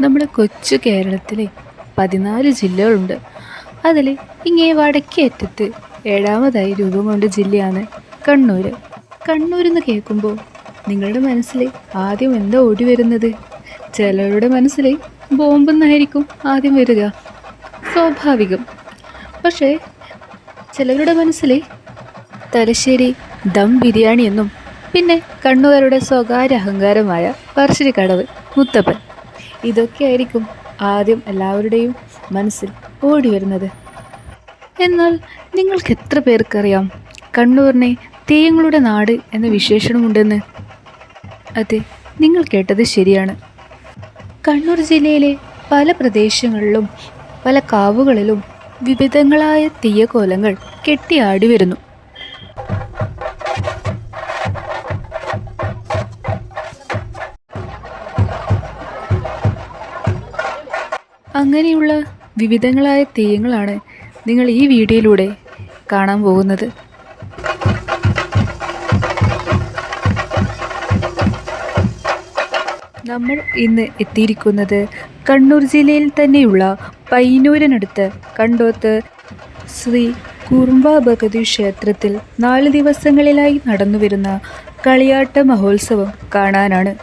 നമ്മുടെ കൊച്ചു കേരളത്തിലെ പതിനാല് ജില്ലകളുണ്ട്. അതിൽ ഇങ്ങേ വടക്കേ അറ്റത്ത് ഏഴാമതായി രൂപം കൊണ്ട ജില്ലയാണ് കണ്ണൂർ എന്ന് കേൾക്കുമ്പോൾ നിങ്ങളുടെ മനസ്സിൽ ആദ്യം എന്താ ഓടി വരുന്നത്? ചിലരുടെ മനസ്സിൽ ബോംബെന്നായിരിക്കും ആദ്യം വരിക. സ്വാഭാവികം. പക്ഷേ ചിലരുടെ മനസ്സിൽ തലശ്ശേരി ദം ബിരിയാണി എന്നും പിന്നെ കണ്ണുകാരുടെ സ്വകാര്യ അഹങ്കാരമായ പറശ്ശിനിക്കടവ് മുത്തപ്പൻ. ഇതൊക്കെയായിരിക്കും ആദ്യം എല്ലാവരുടെയും മനസ്സിൽ ഓടി വരുന്നത്. എന്നാൽ നിങ്ങൾക്ക് എത്ര പേർക്കറിയാം കണ്ണൂരിനെ തെയ്യങ്ങളുടെ നാട് എന്ന വിശേഷണമുണ്ടെന്ന്? അതെ നിങ്ങൾ കേട്ടത് ശരിയാണ്. കണ്ണൂർ ജില്ലയിലെ പല പ്രദേശങ്ങളിലും പല കാവുകളിലും വിവിധങ്ങളായ തെയ്യക്കോലങ്ങൾ കെട്ടിയാടി വരുന്നു. അങ്ങനെയുള്ള വിവിധങ്ങളായ തെയ്യങ്ങളാണ് നിങ്ങൾ ഈ വീഡിയോയിലൂടെ കാണാൻ പോകുന്നത്. നമ്മൾ ഇന്ന് എത്തിയിരിക്കുന്നത് കണ്ണൂർ ജില്ലയിൽ തന്നെയുള്ള പയ്യന്നൂരിനടുത്ത് കണ്ടോത്ത് ശ്രീ കുറുമ്പ ഭഗതി ക്ഷേത്രത്തിൽ നാല് ദിവസങ്ങളിലായി നടന്നുവരുന്ന കളിയാട്ട മഹോത്സവം കാണാനാണ്.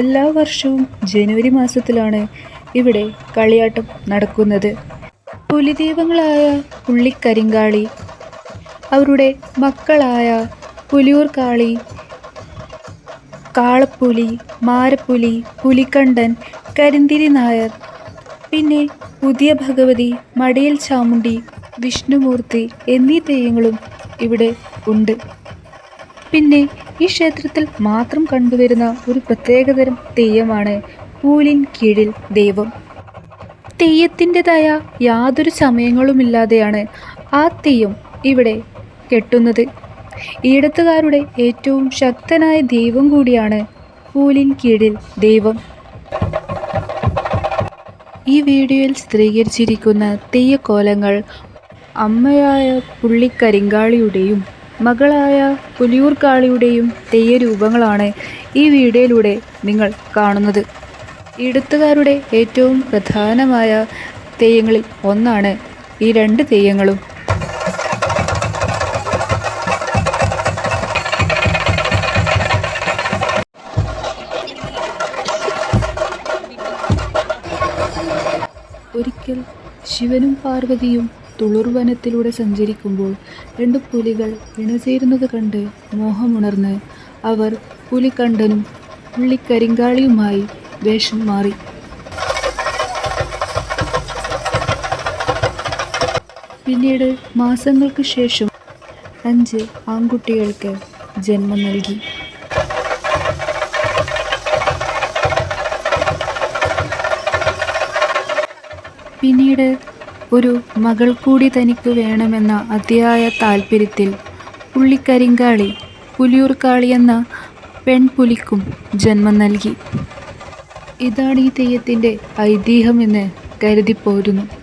എല്ലാ വർഷവും ജനുവരി മാസത്തിലാണ് ഇവിടെ കളിയാട്ടം നടക്കുന്നത്. പുലിദൈവങ്ങളായ പുള്ളിക്കരിങ്കാളി അവരുടെ മക്കളായ പുലിയൂർക്കാളി കാളപ്പുലി മാരപ്പുലി പുലിക്കണ്ടൻ കരിന്തിരി നായർ പിന്നെ പുതിയ ഭഗവതി മടിയിൽ ചാമുണ്ടി വിഷ്ണുമൂർത്തി എന്നീ തെയ്യങ്ങളും ഇവിടെ ഉണ്ട്. പിന്നെ ഈ ക്ഷേത്രത്തിൽ മാത്രം കണ്ടുവരുന്ന ഒരു പ്രത്യേകതരം തെയ്യമാണ് പൂലിൻ കീഴിൽ ദൈവം. തെയ്യത്തിന്റെതായ യാതൊരു സമയങ്ങളുമില്ലാതെയാണ് ആ തെയ്യം ഇവിടെ കെട്ടുന്നത്. ഈടത്തുകാരുടെ ഏറ്റവും ശക്തനായ ദൈവം കൂടിയാണ് പൂലിൻ കീഴിൽ ദൈവം. ഈ വീഡിയോയിൽ സ്ഥിരീകരിച്ചിരിക്കുന്ന തെയ്യക്കോലങ്ങൾ അമ്മയായ പുള്ളിക്കരിങ്കാളിയുടെയും മകളായ പുലിയൂർ കാളിയുടെയും തെയ്യരൂപങ്ങളാണ് ഈ വീഡിയോയിലൂടെ നിങ്ങൾ കാണുന്നത്. ഇടത്തുകാരുടെ ഏറ്റവും പ്രധാനമായ തെയ്യങ്ങളിൽ ഒന്നാണ് ഈ രണ്ട് തെയ്യങ്ങളും. ഒരിക്കൽ ശിവനും പാർവതിയും തുളുർവനത്തിലൂടെ സഞ്ചരിക്കുമ്പോൾ രണ്ട് പുലികൾ ഇണചേരുന്നത് കണ്ട് മോഹമുണർന്ന് അവർ പുലിക്കണ്ടനും പുള്ളിക്കരിങ്കാളിയുമായി വേഷം മാറി. പിന്നീട് മാസങ്ങൾക്ക് ശേഷം അഞ്ച് ആൺകുട്ടികൾക്ക് ജന്മം നൽകി. പിന്നീട് ഒരു മകൾ കൂടി തനിക്ക് വേണമെന്ന അതിയായ താല്പര്യത്തിൽ പുള്ളിക്കരിങ്കാളി പുലിയൂർക്കാളി എന്ന പെൺപുലിക്കും ജന്മം നൽകി. ഇതാണ് ഈ തെയ്യത്തിന്റെ ഐതിഹ്യമെന്ന് കരുതിപ്പോരുന്നു.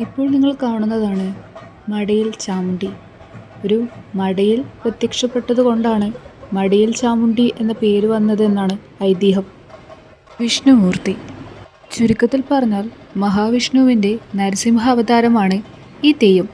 ഇപ്പോൾ നിങ്ങൾ കാണുന്നതാണ് മടയിൽ ചാമുണ്ടി. ഒരു മടയിൽ പ്രത്യക്ഷപ്പെട്ടത് കൊണ്ടാണ് മടയിൽ ചാമുണ്ടി എന്ന പേര് വന്നതെന്നാണ് ഐതിഹ്യം. വിഷ്ണുമൂർത്തി. ചുരുക്കത്തിൽ പറഞ്ഞാൽ മഹാവിഷ്ണുവിന്റെ നരസിംഹ അവതാരമാണ് ഈ തെയ്യം.